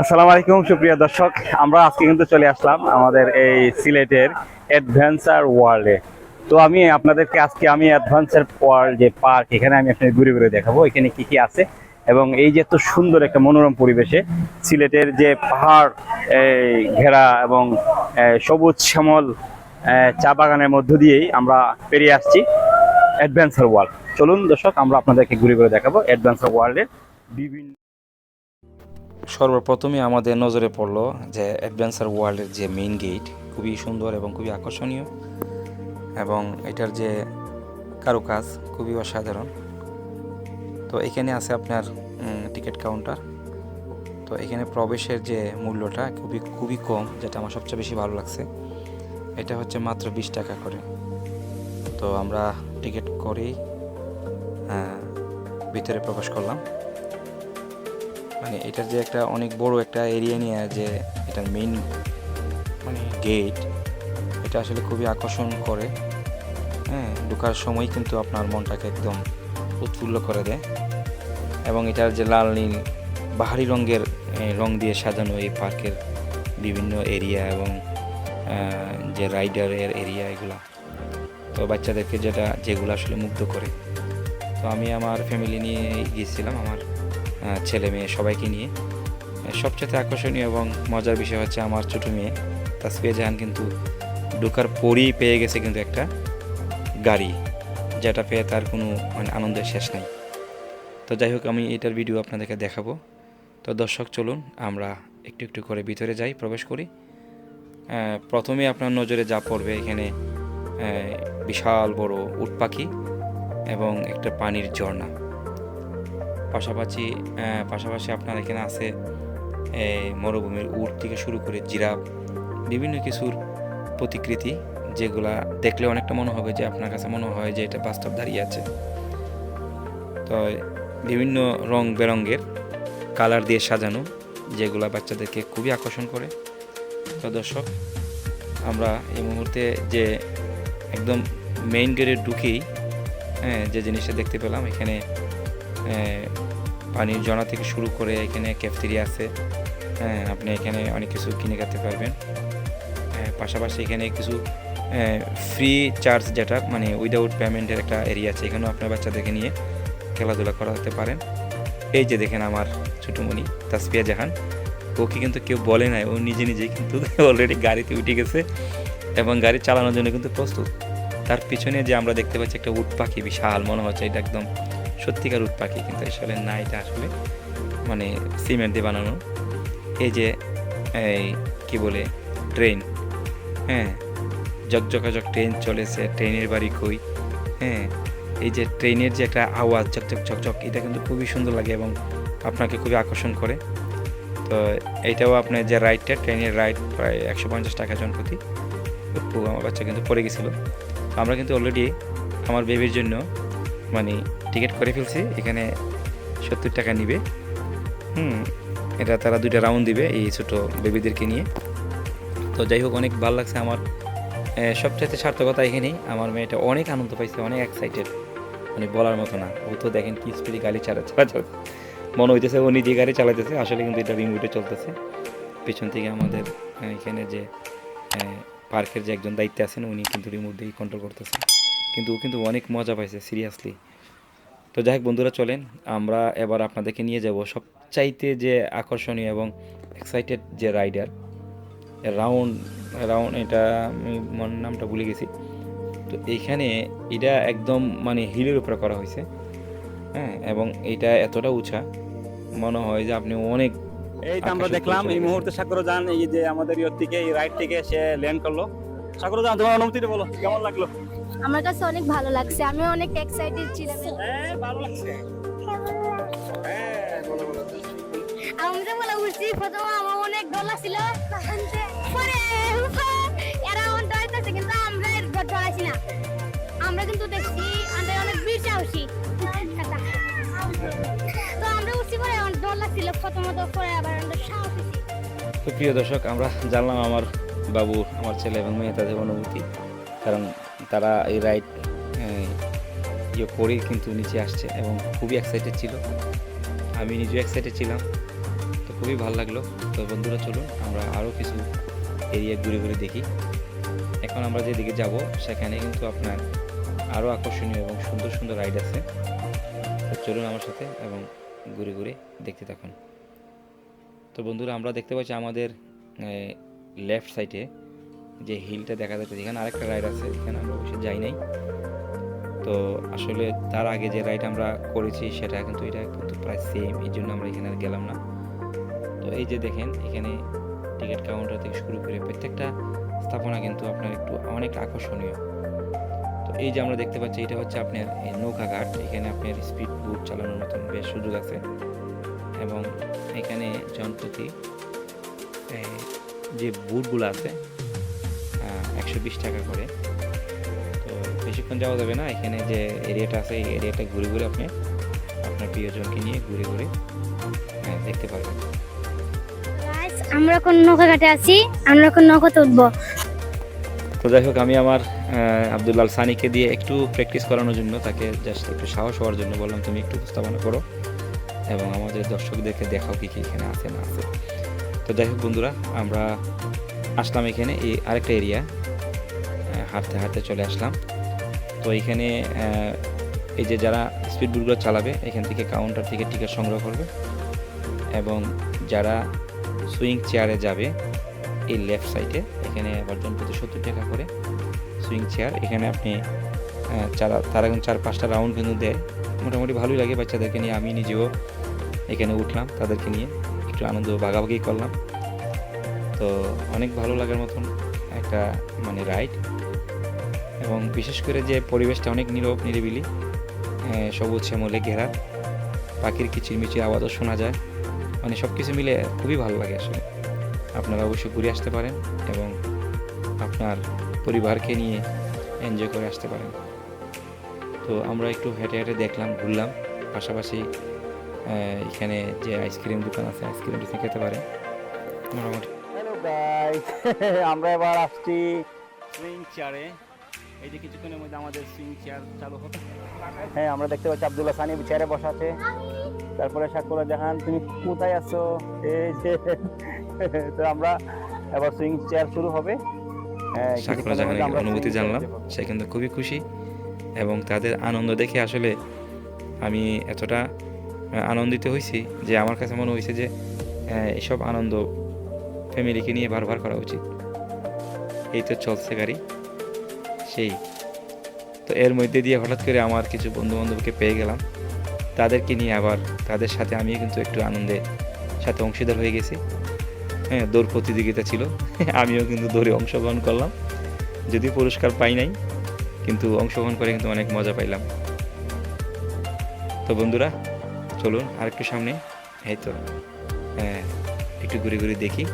আসসালামু আলাইকুম, সুপ্রিয় দর্শক। আমরা আজকে কিন্তু চলে আসলাম আমাদের এই সিলেটের অ্যাডভেঞ্চার ওয়ার্ল্ডে তো আমি আপনাদেরকে আজকে আমি অ্যাডভেঞ্চার ওয়ার্ল্ড যে পার্ক এখানে আমি আপনাদের ঘুরে ঘুরে দেখাবো, এখানে কি কি আছে। এবং এই যে এত সুন্দর একটা মনোরম পরিবেশে সিলেটের যে পাহাড় ঘেরা এবং সবুজ শ্যামল চা বাগানের মধ্য দিয়েই আমরা পেরিয়ে আসছি অ্যাডভেঞ্চার ওয়ার্ল্ড চলুন দর্শক, আমরা আপনাদেরকে ঘুরে ঘুরে দেখাবো অ্যাডভেঞ্চার ওয়ার্ল্ডের বিভিন্ন সর্বপ্রথমে আমাদের নজরে পড়ল যে অ্যাডভেঞ্চার ওয়ার্ল্ডের যে মেইন গেট খুবই সুন্দর এবং খুবই আকর্ষণীয় এবং এটার যে কারুকাজ খুবই অসাধারণ। তো এখানে আছে আপনার টিকিট কাউন্টার তো এখানে প্রবেশের যে মূল্যটা খুবই খুবই কম, যেটা আমার সবচেয়ে বেশি ভালো লাগছে। এটা হচ্ছে মাত্র বিশ টাকা করে। তো আমরা টিকিট করেই ভিতরে প্রবেশ করলাম। মানে এটার যে একটা অনেক বড় একটা এরিয়া নিয়ে যে এটার মেইন মানে গেট এটা আসলে খুবই আকর্ষণ করে। হ্যাঁ ঢোকার সময় কিন্তু আপনার মনটাকে একদম উৎফুল্ল করে দেয়। এবং এটার যে লাল, নীল, বাহারি রঙের রং দিয়ে সাজানো এই পার্কের বিভিন্ন এরিয়া এবং যে রাইডারের এরিয়া এগুলা। তো বাচ্চাদেরকে যেটা, যেগুলো আসলে মুগ্ধ করে। তো আমি আমার ফ্যামিলি নিয়ে গিয়েছিলাম, আমার ছেলে মেয়ে সবাইকে নিয়ে। সবচেয়ে আকর্ষণীয় এবং মজার বিষয় হচ্ছে আমার ছোট মেয়ে তাসফিয়া জাহান কিন্তু ঢোকার পরই পেয়ে গেছে কিন্তু একটা গাড়ি, যেটা পেয়ে তার কোনো মানে আনন্দের শেষ নেই। তো যাই হোক, আমি এটার ভিডিও আপনাদেরকে দেখাবো। তো দর্শক, চলুন, আমরা একটু একটু করে ভিতরে যাই, প্রবেশ করি। প্রথমে আপনার নজরে যা পড়বে এখানে বিশাল বড় উট পাখি এবং একটা পানির ঝর্ণা। পাশাপাশি পাশাপাশি আপনার এখানে আছে মরুভূমির উট থেকে শুরু করে জিরাফ, বিভিন্ন কিছুর প্রতিকৃতি যেগুলা দেখলে অনেকটা মনে হবে যে আপনার কাছে মনে হয় যে এটা বাস্তব দাঁড়িয়ে আছে। তো বিভিন্ন রং বেরঙের কালার দিয়ে সাজানো, যেগুলা বাচ্চাদেরকে খুবই আকর্ষণ করে। তো দর্শক, আমরা এই মুহূর্তে যে একদম মেইন গেটে ঢুকেই হ্যাঁ যে জিনিসটা দেখতে পেলাম, এখানে পানির জনা থেকে শুরু করে এখানে ক্যাফটেরিয়া আছে। হ্যাঁ আপনি এখানে অনেক কিছু কিনে খেতে পারবেন। পাশাপাশি এখানে কিছু ফ্রি চার্জ যেটা মানে উইদাউট পেমেন্টের একটা এরিয়া আছে। এখানেও আপনার বাচ্চাদেরকে নিয়ে খেলাধুলা করাতে পারেন। এই যে দেখেন আমার ছোটমণি, তাসফিয়া জাহান। ওকে কিন্তু কেউ বলে নাই, ও নিজে নিজেই কিন্তু অলরেডি গাড়িতে উঠে গেছে এবং গাড়ি চালানোর জন্য কিন্তু প্রস্তুত। তার পিছনে যে আমরা দেখতে পাচ্ছি একটা উট পাখি, বিশাল মনে হচ্ছে, এটা একদম সত্যিকার উট পাখি কিন্তু আসলে না, এটা আসলে মানে সিমেন্ট দিয়ে বানানো। এই যে, এই কি বলে, ট্রেন। হ্যাঁ জকজকাজক ট্রেন চলেছে, ট্রেনের বাড়ি কই? হ্যাঁ এই যে ট্রেনের যে একটা আওয়াজ ঝকঝক ঝকঝক এটা কিন্তু খুবই সুন্দর লাগে এবং আপনাকে খুবই আকর্ষণ করে। তো এইটাও আপনার যে রাইডটা, ট্রেনের রাইড প্রায় একশো পঞ্চাশ টাকা জন প্রতি আমার বাচ্চা কিন্তু পড়ে গেছিল। আমরা কিন্তু অলরেডি আমার বেবির জন্য মানে টিকিট করে ফেলছি, এখানে সত্তর টাকা নিবে। হুম, এটা তারা দুইটা রাউন্ড দিবে এই ছোটো বেবিদেরকে নিয়ে। তো যাই হোক, অনেক ভালো লাগছে আমার। সবচাইতে সার্থকতা এখানেই। আমার মেয়েটা অনেক আনন্দ পাইছে, অনেক এক্সাইটেড মানে বলার মতো না। ও তো দেখেন কি স্পিডে গাড়ি চালা চালাচ্ছে মনে হইতেছে ও নিজে গাড়ি চালাইতেছে, আসলে কিন্তু এটা রিমোটে চলতেছে। পেছন থেকে আমাদের এখানে যে পার্কের যে একজন দায়িত্বে আছেন, উনি কিন্তু রিমোট দিয়েই কন্ট্রোল করতেছে। কিন্তু ও কিন্তু অনেক মজা পাইছে সিরিয়াসলি তো যাই হোক বন্ধুরা চলেন আমরা এবার আপনাদেরকে নিয়ে যাব সবচাইতে যে আকর্ষণীয় এবং এক্সাইটেড যে রাইডার রাউন্ড রাউন্ড এটা আমি মন নামটা ভুলে গেছি। তো এইখানে এটা একদম মানে হিলের উপরে করা হয়েছে হ্যাঁ এবং এটা এতটা উঁচা মনে হয় যে আপনি অনেক এই তো আমরা দেখলাম এই মুহূর্তে সাগর যান এই যে আমাদের ইয়র থেকে এই রাইড থেকে সে ল্যান্ড করল। সাগর যান তোমার অনুমতিটা বলো কেমন লাগল? আমার কাছে অনেক ভালো লাগছে আমি অনেক এক্সাইটেড ছিলাম। হ্যাঁ ভালো লাগছে। হ্যাঁ বলো বলো। আমি তো বলে উঠছি প্রথমে আমার অনেক ডর লাগছিল। পরে এরা আমার ডরাইতেছে কিন্তু আমরা এর ডর ডরাইছি না। আমরা কিন্তু দেখছি আমরা অনেক বীর সাহসী। তো আমরা উঠছি পরে আমার ডর লাগছিল প্রথমত পরে আবার আমরা সাহস তো প্রিয় দর্শক আমরা জানলাম আমার বাবু আমার ছেলে এবং মেয়ে তাদের অনুভূতি। কারণ তারা এই রাইড ইয়ে করেই কিন্তু নিচে আসছে এবং খুবই এক্সাইটেড ছিল। আমি নিজেও এক্সাইটেড ছিলাম, তো খুবই ভালো লাগল। তো বন্ধুরা, চলুন, আমরা আরও কিছু এরিয়া ঘুরে ঘুরে দেখি। এখন আমরা যেদিকে যাব, সেখানে কিন্তু আপনার আরও আকর্ষণীয় এবং সুন্দর সুন্দর রাইড আছে। তো চলুন আমার সাথে এবং ঘুরে ঘুরে দেখতে থাকুন। তো বন্ধুরা, আমরা দেখতে পাচ্ছি আমাদের লেফট সাইডে যে হিলটা দেখা যাচ্ছে এখানে আরেকটা রাইড আছে, এখানে আমরা অবশ্যই যাই নাই। তো আসলে তার আগে যে রাইড আমরা করেছি, সেটা কিন্তু এটা কিন্তু প্রায় সেম এই জন্য আমরা এখানে গেলাম না। তো এই যে দেখেন, এখানে টিকিট কাউন্টার থেকে শুরু করে প্রত্যেকটা স্থাপনা কিন্তু আপনার একটু অনেক আকর্ষণীয়। তো এই যে আমরা দেখতে পাচ্ছি, এটা হচ্ছে আপনার নৌকাঘাট এখানে আপনার স্পিড বোট চালানোর মতন বেশ সুযোগ আছে। এবং এখানে জনপ্রতি যে বুটগুলো আছে একশো বিশ টাকা করে। তো বেশিক্ষণ যাওয়া যাবে না এখানে যে এরিয়াটা আছে এই এরিয়াটা ঘুরে ঘুরে আপনি আপনার প্রিয়জনকে নিয়ে ঘুরে ঘুরে দেখতে পারবেন। আমরা এখন নৌকা ঘাটে আছি আমরা এখন নৌকাতে উঠবো? তো যাই হোক আমি আমার আব্দুল্লাল সানিকে দিয়ে একটু প্র্যাকটিস করানোর জন্য তাকে জাস্ট একটু সাহস হওয়ার জন্য বললাম তুমি একটু উপস্থাপনা করো এবং আমাদের দর্শকদেরকে দেখাও কি কি এখানে আছে না আছে। তো যাই হোক বন্ধুরা আমরা আসলাম এখানে, এই আরেকটা এরিয়া হাঁটতে হাঁটতে চলে আসলাম। তো এখানে এই যে যারা স্পিড বোটগুলো চালাবে, এখান থেকে কাউন্টার থেকে টিকিট সংগ্রহ করবে এবং যারা সুইং চেয়ারে যাবে, এই লেফট সাইডে এখানে আবার জন প্রতি সত্তর টাকা করে সুইং চেয়ার এখানে আপনি চারা, তারা কিন্তু চার, পাঁচটা রাউন্ড কিন্তু দেয়। মোটামুটি ভালোই লাগে বাচ্চাদেরকে নিয়ে। আমি নিজেও এখানে উঠলাম, তাদেরকে নিয়ে একটু আনন্দ ভাগাভাগি করলাম। তো অনেক ভালো লাগার মতন একটা মানে রাইড এবং বিশেষ করে যে পরিবেশটা অনেক নীরব, নিরিবিলি সবুজ শ্যামলে ঘেরা, পাখির কিচিরমিচির আওয়াজও শোনা যায়। মানে সব কিছু মিলে খুবই ভালো লাগে আসলে। আপনারা অবশ্যই ঘুরে আসতে পারেন এবং আপনার পরিবারকে নিয়ে এনজয় করে আসতে পারেন। তো আমরা একটু হেঁটে হেঁটে দেখলাম, ঘুরলাম। পাশাপাশি এখানে যে আইসক্রিম দোকান আছে আইসক্রিম টিসক্রিম খেতে পারেন। মোটামুটি আমরা এবার আসছি সুইং চেয়ারে এই যে কিছুক্ষণের মধ্যে আমাদের সুইং চেয়ার চালু হবে হ্যাঁ আমরা দেখতে পাচ্ছি আব্দুল্লাহ সানি চেয়ারে বসা আছে। তারপরে সাকুরা জাহান তুমি কোথায় আছো? এই যে। তো আমরা এবার সুইং চেয়ার শুরু হবে। হ্যাঁ, সাকরা জাহানের আমরা অনুভূতি জানলাম। সে কিন্তু খুবই খুশি এবং তাদের আনন্দ দেখে আসলে আমি এতটা আনন্দিত হয়েছি যে আমার কাছে মনে হয়েছে যে এসব আনন্দ ফ্যামিলিকে নিয়ে বারবার করা উচিত। এই তো চলছে গাড়ি। সেই। তো এর মধ্যে দিয়ে হঠাৎ করে আমার কিছু বন্ধু বান্ধবকে পেয়ে গেলাম। তাদেরকে নিয়ে আবার তাদের সাথে আমিও কিন্তু একটু আনন্দে সাথে অংশীদার হয়ে গেছি। হ্যাঁ দৌড় প্রতিযোগিতা ছিল। আমিও কিন্তু দৌড়ে অংশগ্রহণ করলাম। যদি পুরস্কার পাই নাই কিন্তু অংশগ্রহণ করে কিন্তু অনেক মজা পাইলাম। তো বন্ধুরা চলুন আর একটু সামনে। এই তো হ্যাঁ, একটু ঘুরে ঘুরে দেখি।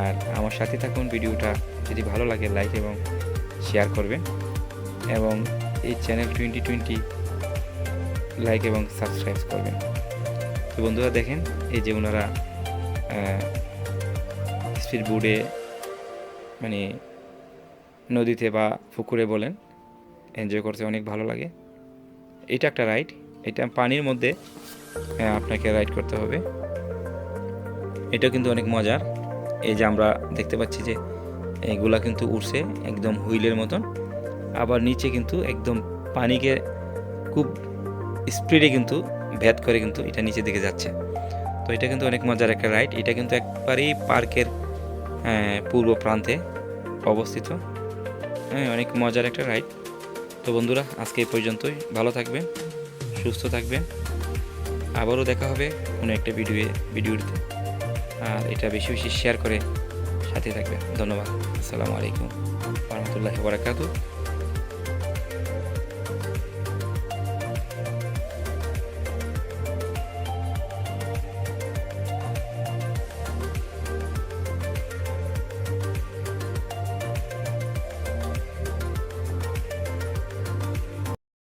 আর আমার সাথে থাকুন ভিডিওটা। যদি ভালো লাগে, লাইক এবং শেয়ার করবেন। এবং এই চ্যানেল টোয়েন্টি টোয়েন্টি লাইক এবং সাবস্ক্রাইব করবেন। তো বন্ধুরা দেখেন, এই যে ওনারা স্পিড বোর্ডে মানে নদীতে বা পুকুরে বলেন এনজয় করতে অনেক ভালো লাগে। এটা একটা রাইড এটা পানির মধ্যে আপনাকে রাইড করতে হবে। এটা কিন্তু অনেক মজার। এই যে আমরা দেখতে পাচ্ছি যে এগুলা কিন্তু উঠছে একদম হুইলের মতন। আবার নিচে কিন্তু একদম পানিকে খুব স্পিডে কিন্তু ভেদ করে কিন্তু এটা নিচের দিকে যাচ্ছে। তো এটা কিন্তু অনেক মজার একটা রাইড এটা কিন্তু একবারেই পার্কের পূর্ব প্রান্তে অবস্থিত। হ্যাঁ অনেক মজার একটা রাইড তো বন্ধুরা, আজকে এই পর্যন্তই। ভালো থাকবেন, সুস্থ থাকবেন। আবারও দেখা হবে কোনো একটা ভিডিও ভিডিওতে আর এটা বেশি বেশি শেয়ার করে সাথে থাকবেন। ধন্যবাদ। আসসালামু আলাইকুম। রহমতুল্লাহ বারাকাতু